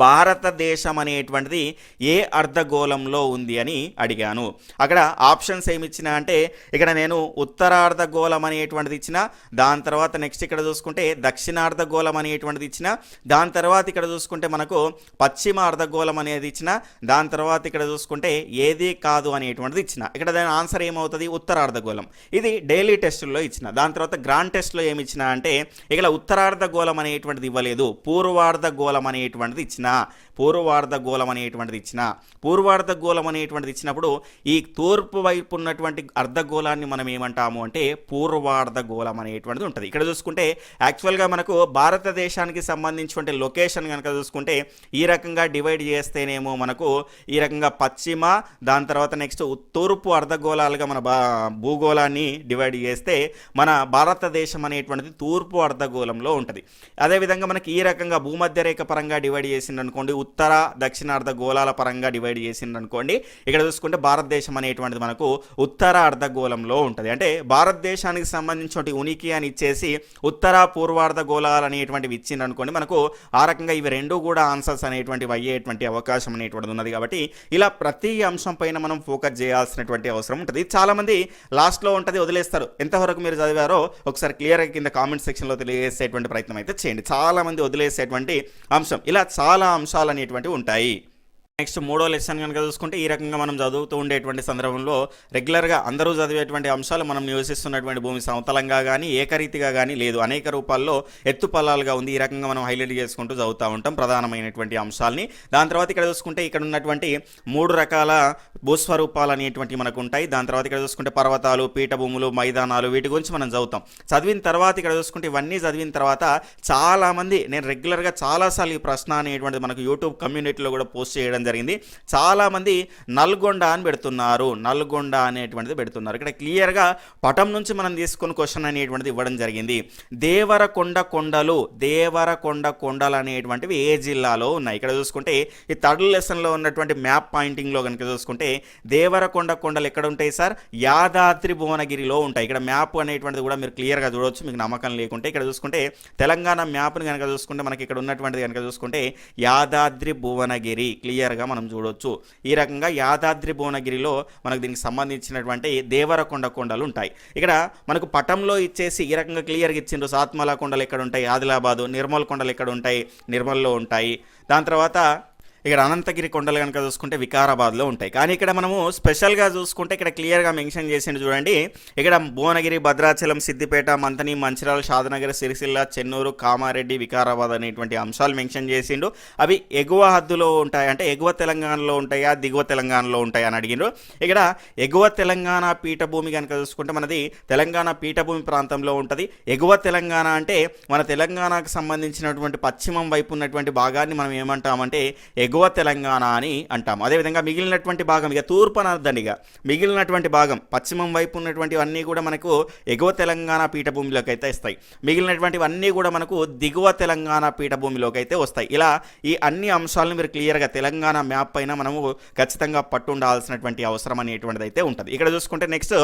భారతదేశం అనేటువంటిది ఏ అర్ధగోళంలో ఉంది అని అడిగాను. అక్కడ ఆప్షన్స్ ఏమి ఇచ్చిన అంటే ఇక్కడ నేను ఉత్తరార్ధగోళం అనేటువంటిది ఇచ్చిన దాని తర్వాత నెక్స్ట్ ఇక్కడ చూసుకుంటే దక్షిణార్ధగోళం అనేటువంటిది ఇచ్చిన దాని తర్వాత ఇక్కడ చూసుకుంటే మనకు పశ్చిమ అర్ధగోళం అనేది ఇచ్చిన దాని తర్వాత ఇక్కడ చూసుకుంటే ఏది కాదు అనేటువంటిది ఇచ్చిన. ఇక్కడ దాని ఆన్సర్ ఏమవుతుంది? ఉత్తరార్ధగోళం. ఇది డైలీ టెస్టుల్లో ఇచ్చిన. దాని తర్వాత గ్రాండ్ టెస్ట్లో ఏమి ఇచ్చిన అంటే ఇక్కడ ఉత్తరార్ధగోళం అనేటువంటిది ఇవ్వలేదు పూర్వార్ధగోళం అనేటువంటిది ఇచ్చిన. না పూర్వార్ధ గోళం అనేటువంటిది ఇచ్చిన పూర్వార్ధ గోళం అనేటువంటిది ఇచ్చినప్పుడు ఈ తూర్పు వైపు ఉన్నటువంటి అర్ధగోళాన్ని మనం ఏమంటాము అంటే పూర్వార్ధ గోళం అనేటువంటిది ఉంటుంది. ఇక్కడ చూసుకుంటే యాక్చువల్గా మనకు భారతదేశానికి సంబంధించినటువంటి లొకేషన్ కనుక చూసుకుంటే ఈ రకంగా డివైడ్ చేస్తేనేమో మనకు ఈ రకంగా పశ్చిమ దాని తర్వాత నెక్స్ట్ తూర్పు అర్ధగోళాలుగా మన బా భూగోళాన్ని డివైడ్ చేస్తే మన భారతదేశం అనేటువంటిది తూర్పు అర్ధగోళంలో ఉంటుంది. అదేవిధంగా మనకి ఈ రకంగా భూమధ్య రేఖ పరంగా డివైడ్ చేసింది అనుకోండి ఉత్తర దక్షిణార్ధ గోళాల పరంగా డివైడ్ చేసింది అనుకోండి ఇక్కడ చూసుకుంటే భారతదేశం అనేటువంటిది మనకు ఉత్తర అర్ధగోళంలో ఉంటుంది. అంటే భారతదేశానికి సంబంధించిన ఉనికి అని ఇచ్చేసి ఉత్తర పూర్వార్ధ గోళాలు అనేటువంటివి ఇచ్చింది అనుకోండి మనకు ఆ రకంగా ఇవి రెండు కూడా ఆన్సర్స్ అనేటువంటివి అయ్యేటువంటి అవకాశం అనేటువంటిది ఉన్నది కాబట్టి ఇలా ప్రతి అంశం పైన మనం ఫోకస్ చేయాల్సినటువంటి అవసరం ఉంటుంది. చాలామంది లాస్ట్లో ఉంటుంది వదిలేస్తారు. ఎంతవరకు మీరు చదివారో ఒకసారి క్లియర్గా కింద కామెంట్ సెక్షన్లో తెలియజేసేటువంటి ప్రయత్నం అయితే చేయండి. చాలామంది వదిలేసేటువంటి అంశం. ఇలా చాలా అంశాలు అనేటువంటివి ఉంటాయి. నెక్స్ట్ మూడో లెసన్ కనుక చూసుకుంటే ఈ రకంగా మనం చదువుతూ ఉండేటువంటి సందర్భంలో రెగ్యులర్గా అందరూ చదివేటువంటి అంశాలు మనం నివసిస్తున్నటువంటి భూమి సమతలంగా కానీ ఏకరీతిగా కానీ లేదు. అనేక రూపాల్లో ఎత్తుపల్లాలుగా ఉంది. ఈ రకంగా మనం హైలైట్ చేసుకుంటూ చదువుతూ ఉంటాం ప్రధానమైనటువంటి అంశాలని. దాని తర్వాత ఇక్కడ చూసుకుంటే ఇక్కడ ఉన్నటువంటి మూడు రకాల భూస్వరూపాలు అనేటువంటి మనకు ఉంటాయి దాని తర్వాత ఇక్కడ చూసుకుంటే పర్వతాలు పీఠభూములు మైదానాలు వీటి గురించి మనం చదువుతాం. చదివిన తర్వాత ఇక్కడ చూసుకుంటే ఇవన్నీ చదివిన తర్వాత చాలామంది నేను రెగ్యులర్గా చాలాసార్లు ఈ ప్రశ్న అనేటువంటిది మనకు యూట్యూబ్ కమ్యూనిటీలో కూడా పోస్ట్ చేయడం జరిగింది. చాలామంది నల్గొండ అని పెడుతున్నారు. నల్గొండ అనేటువంటిది పెడుతున్నారు. ఇక్కడ క్లియర్గా పటం నుంచి మనం తీసుకున్న క్వశ్చన్ అనేటువంటిది ఇవ్వడం జరిగింది. దేవరకొండ కొండలు దేవరకొండ కొండలు అనేటువంటివి ఏ జిల్లాలో ఉన్నాయి? ఇక్కడ చూసుకుంటే ఈ థర్డ్ లెసన్లో ఉన్నటువంటి మ్యాప్ పాయింటింగ్లో కనుక చూసుకుంటే దేవరకొండ కొండలు ఎక్కడ ఉంటాయి సార్? యాదాద్రి భువనగిరిలో ఉంటాయి. ఇక్కడ మ్యాప్ అనేటువంటిది కూడా మీరు క్లియర్గా చూడవచ్చు మీకు నమ్మకం లేకుంటే. ఇక్కడ చూసుకుంటే తెలంగాణ మ్యాప్ని కనుక చూసుకుంటే మనకి ఇక్కడ ఉన్నటువంటిది కనుక చూసుకుంటే యాదాద్రి భువనగిరి. క్లియర్ దగ్గరగా మనం చూడవచ్చు ఈ రకంగా యాదాద్రి భువనగిరిలో మనకు దీనికి సంబంధించినటువంటి దేవరకొండ కొండలు ఉంటాయి. ఇక్కడ మనకు పటంలో ఇచ్చేసి ఈ రకంగా క్లియర్గా ఇచ్చిండ్రు. సాత్మల కొండలు ఎక్కడ ఉంటాయి? ఆదిలాబాదు నిర్మల్ కొండలు ఎక్కడ ఉంటాయి? నిర్మల్లో ఉంటాయి. దాని తర్వాత ఇక్కడ అనంతగిరి కొండలు కనుక చూసుకుంటే వికారాబాద్లో ఉంటాయి. కానీ ఇక్కడ మనము స్పెషల్గా చూసుకుంటే ఇక్కడ క్లియర్గా మెన్షన్ చేసిండు చూడండి. ఇక్కడ భువనగిరి భద్రాచలం సిద్దిపేట మంతని మంచిర్యాల షాదనగర్ సిరిసిల్ల చెన్నూరు కామారెడ్డి వికారాబాద్ అనేటువంటి అంశాలు మెన్షన్ చేసిండు. అవి ఎగువ హద్దులో ఉంటాయి? అంటే ఎగువ తెలంగాణలో ఉంటాయా? దిగువ తెలంగాణలో ఉంటాయా అని అడిగిండ్రు. ఇక్కడ ఎగువ తెలంగాణ పీఠభూమి కనుక చూసుకుంటే మనది తెలంగాణ పీఠభూమి ప్రాంతంలో ఉంటుంది. ఎగువ తెలంగాణ అంటే మన తెలంగాణకు సంబంధించినటువంటి పశ్చిమం వైపు ఉన్నటువంటి భాగాన్ని మనం ఏమంటామంటే ఎగువ తెలంగాణ అని అంటాం అదేవిధంగా మిగిలినటువంటి భాగం ఇక తూర్పు అనర్థండిగా మిగిలినటువంటి భాగం పశ్చిమం వైపు ఉన్నటువంటివన్నీ కూడా మనకు ఎగువ తెలంగాణ పీఠభూమిలోకి అయితే ఇస్తాయి మిగిలినటువంటివన్నీ కూడా మనకు దిగువ తెలంగాణ పీఠభూమిలోకి అయితే వస్తాయి. ఇలా ఈ అన్ని అంశాలను మీరు క్లియర్గా తెలంగాణ మ్యాప్ పైన మనము ఖచ్చితంగా పట్టుండాల్సినటువంటి అవసరం అనేటువంటిది అయితే ఉంటుంది. ఇక్కడ చూసుకుంటే నెక్స్ట్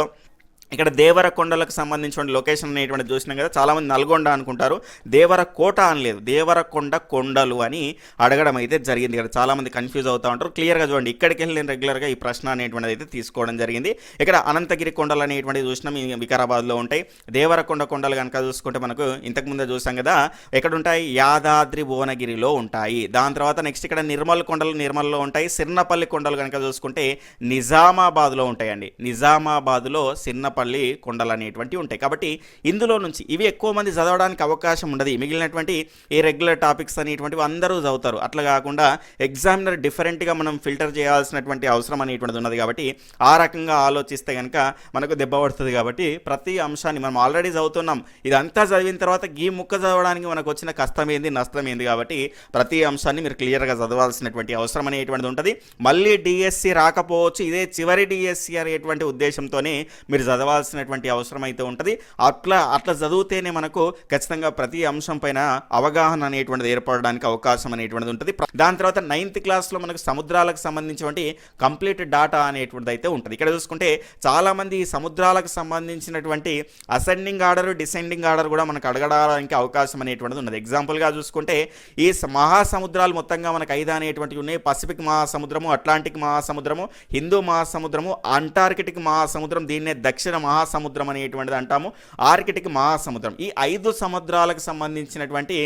ఇక్కడ దేవరకొండలకు సంబంధించిన లొకేషన్ అనేటువంటి చూసినాం కదా చాలామంది నల్గొండ అనుకుంటారు. దేవరకోట అనలేదు దేవరకొండ కొండలు అని అడగడం అయితే జరిగింది. ఇక్కడ చాలామంది కన్ఫ్యూజ్ అవుతూ ఉంటారు. క్లియర్గా చూడండి ఇక్కడికి వెళ్ళి నేను రెగ్యులర్గా ఈ ప్రశ్న అనేటువంటిది అయితే తీసుకోవడం జరిగింది. ఇక్కడ అనంతగిరి కొండలు అనేటువంటి చూసినాం వికారాబాద్లో ఉంటాయి. దేవరకొండ కొండలు కనుక చూసుకుంటే మనకు ఇంతకుముందే చూసాం కదా ఎక్కడ ఉంటాయి యాదాద్రి భువనగిరిలో ఉంటాయి. దాని తర్వాత నెక్స్ట్ ఇక్కడ నిర్మల్ కొండలు నిర్మల్లో ఉంటాయి. సిర్నపల్లి కొండలు కనుక చూసుకుంటే నిజామాబాద్లో ఉంటాయండి. నిజామాబాద్లో సిర్నపల్లి మదనపల్లి కొండలు అనేటువంటివి ఉంటాయి. కాబట్టి ఇందులో నుంచి ఇవి ఎక్కువ మంది చదవడానికి అవకాశం ఉండదు. మిగిలినటువంటి ఈ రెగ్యులర్ టాపిక్స్ అనేటువంటివి అందరూ చదువుతారు. అట్లా కాకుండా ఎగ్జామినర్ డిఫరెంట్గా మనం ఫిల్టర్ చేయాల్సినటువంటి అవసరం అనేటువంటిది ఉన్నది కాబట్టి ఆ రకంగా ఆలోచిస్తే కనుక మనకు దెబ్బ పడుతుంది కాబట్టి ప్రతి అంశాన్ని మనం ఆల్రెడీ చదువుతున్నాం. ఇదంతా చదివిన తర్వాత ఈ ముక్క చదవడానికి మనకు వచ్చిన కష్టం ఏంది నష్టం ఏంది కాబట్టి ప్రతి అంశాన్ని మీరు క్లియర్గా చదవాల్సినటువంటి అవసరం అనేటువంటిది ఉంటుంది. మళ్ళీ డిఎస్సి రాకపోవచ్చు. ఇదే చివరి డిఎస్సి అనేటువంటి ఉద్దేశంతోనే మీరు చదవాల్సినటువంటి అవసరం అయితే ఉంటుంది. అట్లా అట్లా చదివితేనే మనకు ఖచ్చితంగా ప్రతి అంశం పైన అవగాహన అనేటువంటిది ఏర్పడడానికి అవకాశం అనేటువంటిది ఉంటుంది. దాని తర్వాత నైన్త్ క్లాస్లో మనకు సముద్రాలకు సంబంధించినటువంటి కంప్లీట్ డాటా అనేటువంటిది అయితే ఉంటుంది. ఇక్కడ చూసుకుంటే చాలామంది ఈ సముద్రాలకు సంబంధించినటువంటి అసెండింగ్ ఆర్డర్ డిసెండింగ్ ఆర్డర్ కూడా మనకు అడగడానికి అవకాశం అనేటువంటిది ఉన్నది. ఎగ్జాంపుల్గా చూసుకుంటే ఈ మహాసముద్రాలు మొత్తంగా మనకు ఐదు అనేటువంటివి ఉన్నాయి. పసిఫిక్ మహాసముద్రము అట్లాంటిక్ మహాసముద్రము హిందూ మహాసముద్రము అంటార్కిటిక్ మహాసముద్రం దీన్నే దక్షిణ మహాసముద్రం అనేటువంటిది అంటాము. ఆర్కిటిక్ మహాసముద్రం. ఈ ఐదు సముద్రాలకు సంబంధించినటువంటి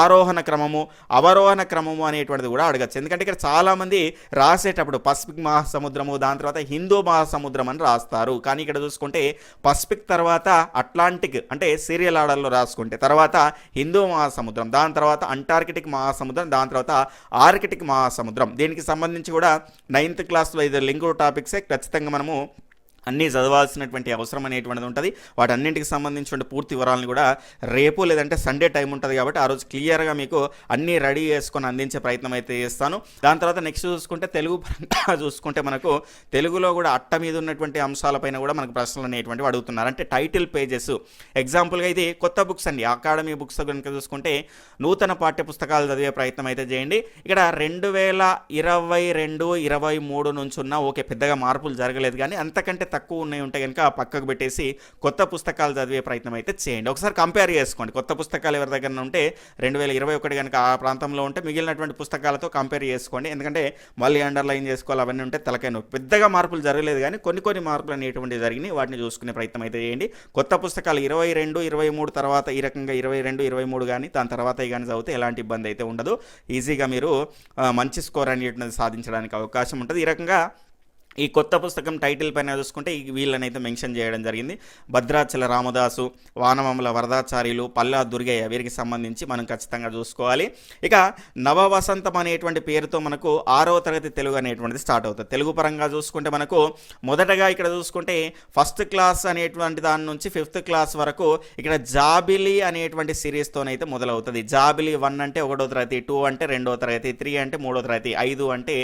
ఆరోహణ క్రమము అవరోహణ క్రమము అనేటువంటిది కూడా అడగచ్చు. ఎందుకంటే ఇక్కడ చాలామంది రాసేటప్పుడు పసిఫిక్ మహాసముద్రము దాని తర్వాత హిందూ మహాసముద్రం అని రాస్తారు. కానీ ఇక్కడ చూసుకుంటే పసిఫిక్ తర్వాత అట్లాంటిక్ అంటే సీరియల్ ఆర్డర్లో రాసుకుంటే తర్వాత హిందూ మహాసముద్రం దాని తర్వాత అంటార్కిటిక్ మహాసముద్రం దాని తర్వాత ఆర్కిటిక్ మహాసముద్రం. దీనికి సంబంధించి కూడా నైన్త్ క్లాస్లో ఇది లింక్ టాపిక్సే. ఖచ్చితంగా మనము అన్నీ చదవాల్సినటువంటి అవసరం అనేటువంటిది ఉంటుంది. వాటన్నింటికి సంబంధించిన పూర్తి వివరాలను కూడా రేపు లేదంటే సండే టైం ఉంటుంది కాబట్టి ఆ రోజు క్లియర్గా మీకు అన్నీ రెడీ చేసుకొని అందించే ప్రయత్నం అయితే చేస్తాను. దాని తర్వాత నెక్స్ట్ చూసుకుంటే తెలుగు పరంగా చూసుకుంటే మనకు తెలుగులో కూడా అట్ట మీద ఉన్నటువంటి అంశాలపైన కూడా మనకు ప్రశ్నలు అనేటువంటివి అడుగుతున్నారు. అంటే టైటిల్ పేజెస్. ఎగ్జాంపుల్గా ఇది కొత్త బుక్స్ అండి. అకాడమీ బుక్స్ కనుక చూసుకుంటే నూతన పాఠ్య పుస్తకాలు చదివే ప్రయత్నం అయితే చేయండి. ఇక్కడ రెండు వేల ఇరవై రెండు ఇరవై మూడు నుంచి ఉన్న ఓకే పెద్దగా మార్పులు జరగలేదు కానీ అంతకంటే తక్కువ ఉన్నాయి ఉంటే కనుక పక్కకు పెట్టేసి కొత్త పుస్తకాలు చదివే ప్రయత్నం అయితే చేయండి. ఒకసారి కంపేర్ చేసుకోండి. కొత్త పుస్తకాలు ఎవరి దగ్గర ఉంటే రెండు వేల ఇరవై ఒకటి కనుక ఆ ప్రాంతంలో ఉంటే మిగిలినటువంటి పుస్తకాలతో కంపేర్ చేసుకోండి. ఎందుకంటే మళ్ళీ అండర్లైన్ చేసుకోవాలి అవన్నీ ఉంటే తలకాయ నొప్పి. పెద్దగా మార్పులు జరగలేదు కానీ కొన్ని కొన్ని మార్పులు అనేటువంటివి జరిగినాయి. వాటిని చూసుకునే ప్రయత్నం అయితే చేయండి. కొత్త పుస్తకాలు ఇరవై రెండు ఇరవై మూడు తర్వాత ఈ రకంగా ఇరవై రెండు ఇరవై మూడు కానీ దాని తర్వాత కానీ చదివితే ఎలాంటి ఇబ్బంది అయితే ఉండదు. ఈజీగా మీరు మంచి స్కోర్ అనేటువంటిది సాధించడానికి అవకాశం ఉంటుంది. ఈ రకంగా ఈ కొత్త పుస్తకం టైటిల్ పైన చూసుకుంటే ఈ వీళ్ళనైతే మెన్షన్ చేయడం జరిగింది. భద్రాచల రామదాసు వానమముల వరదాచార్యులు పల్లా దుర్గయ్య వీరికి సంబంధించి మనం ఖచ్చితంగా చూసుకోవాలి. ఇక నవ వసంతం అనేటువంటి పేరుతో మనకు ఆరవ తరగతి తెలుగు అనేటువంటిది స్టార్ట్ అవుతుంది. తెలుగు పరంగా చూసుకుంటే మనకు మొదటగా ఇక్కడ చూసుకుంటే ఫస్ట్ క్లాస్ అనేటువంటి దాని నుంచి ఫిఫ్త్ క్లాస్ వరకు ఇక్కడ జాబిలి అనేటువంటి సిరీస్తోనైతే మొదలవుతుంది. జాబిలి వన్ అంటే ఒకటో తరగతి టూ అంటే రెండో తరగతి త్రీ అంటే మూడో తరగతి ఐదు అంటే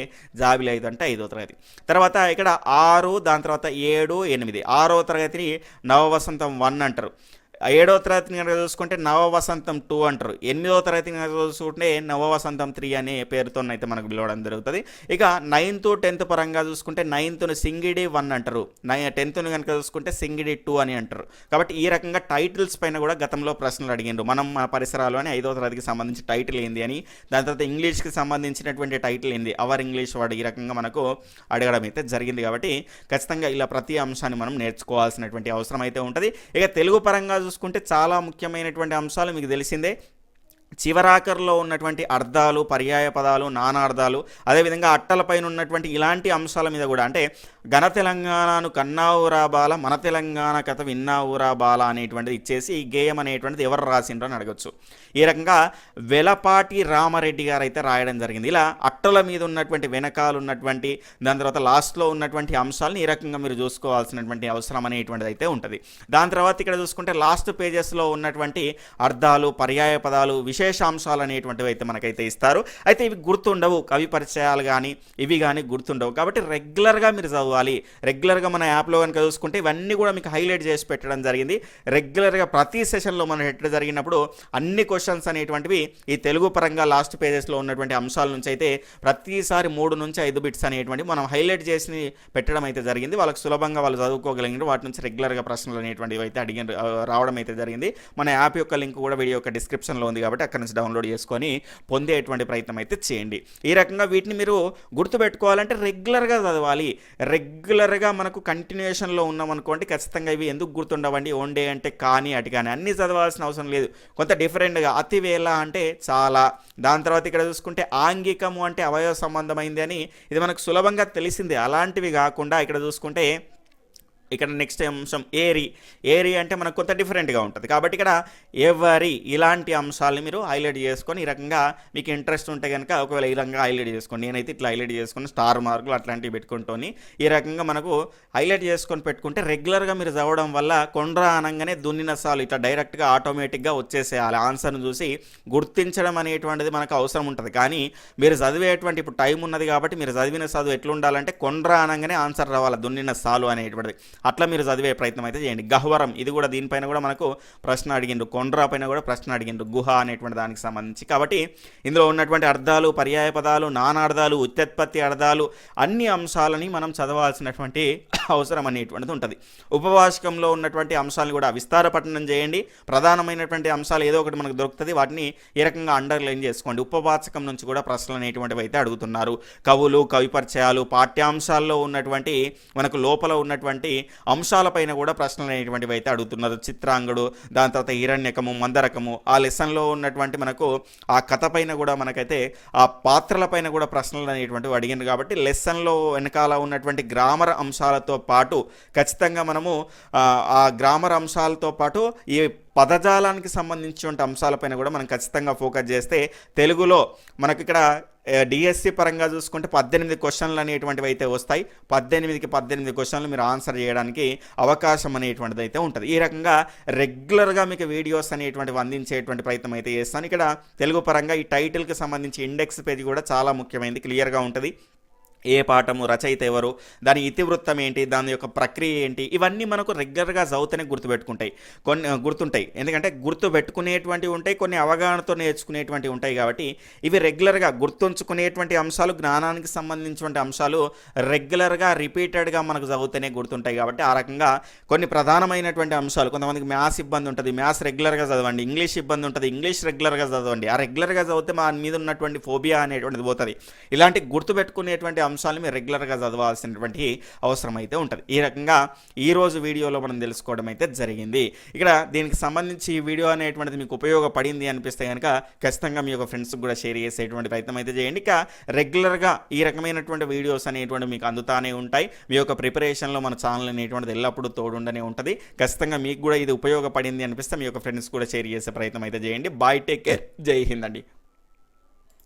జాబిలి ఐదు అంటే ఐదో తరగతి. తర్వాత ఇక్కడ ఆరు దాని తర్వాత ఏడు ఎనిమిది. ఆరో తరగతిని నవవసంతం వన్ అంటారు. ఏడవ తరగతి కనుక చూసుకుంటే నవ వసంతం టూ అంటారు. ఎనిమిదవ తరగతి కనుక చూసుకుంటే నవ వసంతం త్రీ అనే పేరుతో అయితే మనకు పిలవడం జరుగుతుంది. ఇక నైన్త్ టెన్త్ పరంగా చూసుకుంటే నైన్త్ను సింగిడి వన్ అంటారు. నై టెన్త్ను కనుక చూసుకుంటే సింగిడి టూ అని అంటారు. కాబట్టి ఈ రకంగా టైటిల్స్ పైన కూడా గతంలో ప్రశ్నలు అడిగిండ్రు. మనం మన పరిసరాలు అని ఐదవ తరగతికి సంబంధించి టైటిల్ ఏంది అని దాని తర్వాత ఇంగ్లీష్కి సంబంధించినటువంటి టైటిల్ ఏంది అవర్ ఇంగ్లీష్ వాడు ఈ రకంగా మనకు అడగడం అయితే జరిగింది. కాబట్టి ఖచ్చితంగా ఇలా ప్రతి అంశాన్ని మనం నేర్చుకోవాల్సినటువంటి అవసరం అయితే ఉంటుంది. ఇక తెలుగు పరంగా చూసుకుంటే చాలా ముఖ్యమైనటువంటి అంశాలు మీకు తెలిసిందే. చివరాకర్లో ఉన్నటువంటి అర్థాలు పర్యాయ పదాలు నానార్థాలు అదేవిధంగా అట్టలపైన ఉన్నటువంటి ఇలాంటి అంశాల మీద కూడా అంటే ఘన తెలంగాణను కన్నావురా బాల మన తెలంగాణ కథ విన్నావురా బాల అనేటువంటిది ఇచ్చేసి ఈ గేయం అనేటువంటిది ఎవరు రాసిండ్రో అని అడగచ్చు. ఈ రకంగా వెలపాటి రామారెడ్డి గారు అయితే రాయడం జరిగింది. ఇలా అట్టల మీద ఉన్నటువంటి వెనకాల ఉన్నటువంటి దాని తర్వాత లాస్ట్లో ఉన్నటువంటి అంశాలను ఈ రకంగా మీరు చూసుకోవాల్సినటువంటి అవసరం అనేటువంటిది అయితే ఉంటుంది. దాని తర్వాత ఇక్కడ చూసుకుంటే లాస్ట్ పేజెస్లో ఉన్నటువంటి అర్థాలు పర్యాయ పదాలు విశేషాంశాలు అనేటువంటివి అయితే మనకైతే ఇస్తారు. అయితే ఇవి గుర్తుండవు. కవి పరిచయాలు కానీ ఇవి కానీ గుర్తుండవు. కాబట్టి రెగ్యులర్గా మీరు చదవాలి రెగ్యులర్గా మన యాప్లో కనుక చూసుకుంటే ఇవన్నీ కూడా మీకు హైలైట్ చేసి పెట్టడం జరిగింది. రెగ్యులర్గా ప్రతి సెషన్లో మనం హెట్ జరిగినప్పుడు అన్ని క్వశ్చన్స్ అనేటువంటివి ఈ తెలుగు పరంగా లాస్ట్ పేజెస్లో ఉన్నటువంటి అంశాల నుంచి అయితే ప్రతిసారి మూడు నుంచి ఐదు బిట్స్ అనేటువంటి మనం హైలైట్ చేసి పెట్టడం అయితే జరిగింది. వాళ్ళకి సులభంగా వాళ్ళు చదువుకోగలిగినారు వాటి నుంచి రెగ్యులర్గా ప్రశ్నలు అనేటువంటివి అయితే అడిగిన రావడం అయితే జరిగింది. మన యాప్ యొక్క లింక్ కూడా వీడియో యొక్క డిస్క్రిప్షన్లో ఉంది కాబట్టి అక్కడ నుంచి డౌన్లోడ్ చేసుకొని పొందేటువంటి ప్రయత్నం అయితే చేయండి. ఈ రకంగా వీటిని మీరు గుర్తుపెట్టుకోవాలంటే రెగ్యులర్గా చదవాలి. రెగ్యులర్గా మనకు కంటిన్యూషన్లో ఉన్నామనుకోండి ఖచ్చితంగా ఇవి ఎందుకు గుర్తుండవండి? వన్ డే అంటే కానీ అటు కానీ అన్నీ చదవాల్సిన అవసరం లేదు. కొంత డిఫరెంట్గా అతివేళ అంటే చాలా. దాని తర్వాత ఇక్కడ చూసుకుంటే ఆంగికము అంటే అవయవ సంబంధమైంది అని ఇది మనకు సులభంగా తెలిసింది. అలాంటివి కాకుండా ఇక్కడ చూసుకుంటే ఇక్కడ నెక్స్ట్ అంశం ఏరి. ఏరి అంటే మనకు కొంత డిఫరెంట్గా ఉంటుంది. కాబట్టి ఇక్కడ ఎవరి ఇలాంటి అంశాలని మీరు హైలైట్ చేసుకొని ఈ రకంగా మీకు ఇంట్రెస్ట్ ఉంటే కనుక ఒకవేళ ఈ రకంగా హైలైట్ చేసుకోండి. నేనైతే ఇట్లా హైలైట్ చేసుకొని స్టార్ మార్కులు అట్లాంటివి పెట్టుకుంటుని ఈ రకంగా మనకు హైలైట్ చేసుకొని పెట్టుకుంటే రెగ్యులర్గా మీరు చదవడం వల్ల కొండ్ర అనగానే దున్నిన సాలు ఇట్లా డైరెక్ట్గా ఆటోమేటిక్గా వచ్చేసేయాలి. ఆన్సర్ను చూసి గుర్తించడం అనేటువంటిది మనకు అవసరం ఉంటుంది. కానీ మీరు చదివేటువంటి ఇప్పుడు టైం ఉన్నది కాబట్టి మీరు చదివిన చదువు ఎట్లుండాలంటే కొండ్ర అనగానే ఆన్సర్ రావాలి. దున్నిన సాలు అనేటువంటిది. అట్లా మీరు చదివే ప్రయత్నం అయితే చేయండి. గహ్వరం ఇది కూడా దీనిపైన కూడా మనకు ప్రశ్న అడిగిండ్రు. కొండ్రా పైన కూడా ప్రశ్న అడిగిండ్రు. గుహ అనేటువంటి దానికి సంబంధించి. కాబట్టి ఇందులో ఉన్నటువంటి అర్థాలు పర్యాయ పదాలు నానార్థాలు ఉత్పత్తి అర్థాలు అన్ని అంశాలని మనం చదవాల్సినటువంటి అవసరం అనేటువంటిది ఉంటుంది. ఉపవాసకంలో ఉన్నటువంటి అంశాలను కూడా విస్తార పఠనం చేయండి. ప్రధానమైనటువంటి అంశాలు ఏదో ఒకటి మనకు దొరుకుతుంది. వాటిని ఏ రకంగా అండర్లైన్ చేసుకోండి. ఉపవాచకం నుంచి కూడా ప్రశ్నలు అనేటువంటివి అయితే అడుగుతున్నారు. కవులు కవి పరిచయాలు పాఠ్యాంశాల్లో ఉన్నటువంటి మనకు లోపల ఉన్నటువంటి అంశాలపైన కూడా ప్రశ్నలు అనేటువంటివి అయితే అడుగుతున్నారు. చిత్రాంగుడు దాని తర్వాత హిరణ్యకము మందరకము ఆ లెసన్లో ఉన్నటువంటి మనకు ఆ కథ పైన కూడా మనకైతే ఆ పాత్రల పైన కూడా ప్రశ్నలు అనేటువంటివి అడిగింది కాబట్టి లెసన్లో వెనకాల ఉన్నటువంటి గ్రామర్ అంశాలతో పాటు ఖచ్చితంగా మనము ఆ, గ్రామర గ్రామర్ అంశాలతో పాటు ఈ పదజాలానికి సంబంధించిన అంశాలపైన కూడా మనం ఖచ్చితంగా ఫోకస్ చేస్తే తెలుగులో మనకి ఇక్కడ డిఎస్సి పరంగా చూసుకుంటే పద్దెనిమిది క్వశ్చన్లు అనేటువంటివి అయితే వస్తాయి. పద్దెనిమిదికి పద్దెనిమిది క్వశ్చన్లు మీరు ఆన్సర్ చేయడానికి అవకాశం అనేటువంటిది అయితే ఉంటుంది. ఈ రకంగా రెగ్యులర్గా మీకు వీడియోస్ అనేటువంటివి అందించేటువంటి ప్రయత్నం అయితే చేస్తాను. ఇక్కడ తెలుగు పరంగా ఈ టైటిల్కి సంబంధించి ఇండెక్స్ పేజ్ కూడా చాలా ముఖ్యమైనది క్లియర్గా ఉంటుంది. ఏ పాఠము రచయిత ఎవరు దాని ఇతివృత్తం ఏంటి దాని యొక్క ప్రక్రియ ఏంటి ఇవన్నీ మనకు రెగ్యులర్గా చదివితేనే గుర్తుపెట్టుకుంటాయి. కొన్ని గుర్తుంటాయి. ఎందుకంటే గుర్తు పెట్టుకునేటువంటివి ఉంటాయి కొన్ని అవగాహనతో నేర్చుకునేటువంటివి ఉంటాయి కాబట్టి ఇవి రెగ్యులర్గా గుర్తుంచుకునేటువంటి అంశాలు జ్ఞానానికి సంబంధించినటువంటి అంశాలు రెగ్యులర్గా రిపీటెడ్గా మనకు చదివితేనే గుర్తుంటాయి కాబట్టి ఆ రకంగా కొన్ని ప్రధానమైనటువంటి అంశాలు కొంతమందికి మ్యాథ్స్ ఇబ్బంది ఉంటుంది మ్యాథ్స్ రెగ్యులర్గా చదవండి ఇంగ్లీష్ ఇబ్బంది ఉంటుంది ఇంగ్లీష్ రెగ్యులర్గా చదవండి ఆ రెగ్యులర్గా చదివితే మా మీద ఉన్నటువంటి ఫోబియా అనేటువంటిది పోతుంది. ఇలాంటి గుర్తుపెట్టుకునేటువంటి అంశాలు మీరు రెగ్యులర్గా చదవాల్సినటువంటి అవసరం అయితే ఉంటుంది. ఈ రకంగా ఈ రోజు వీడియోలో మనం తెలుసుకోవడం అయితే జరిగింది. ఇక్కడ దీనికి సంబంధించి ఈ వీడియో అనేటువంటిది మీకు ఉపయోగపడింది అనిపిస్తే కనుక ఖచ్చితంగా మీ యొక్క ఫ్రెండ్స్కి కూడా షేర్ చేసేటువంటి ప్రయత్నం అయితే చేయండి. ఇక రెగ్యులర్గా ఈ రకమైనటువంటి వీడియోస్ అనేటువంటి మీకు అందుతానే ఉంటాయి. మీ యొక్క ప్రిపరేషన్లో మన ఛానల్ అనేటువంటిది ఎల్లప్పుడూ తోడుండనే ఉంటుంది. ఖచ్చితంగా మీకు కూడా ఇది ఉపయోగపడింది అనిపిస్తే మీ యొక్క ఫ్రెండ్స్ కూడా షేర్ చేసే ప్రయత్నం అయితే చేయండి. Bye take care. జై హింద్ అండి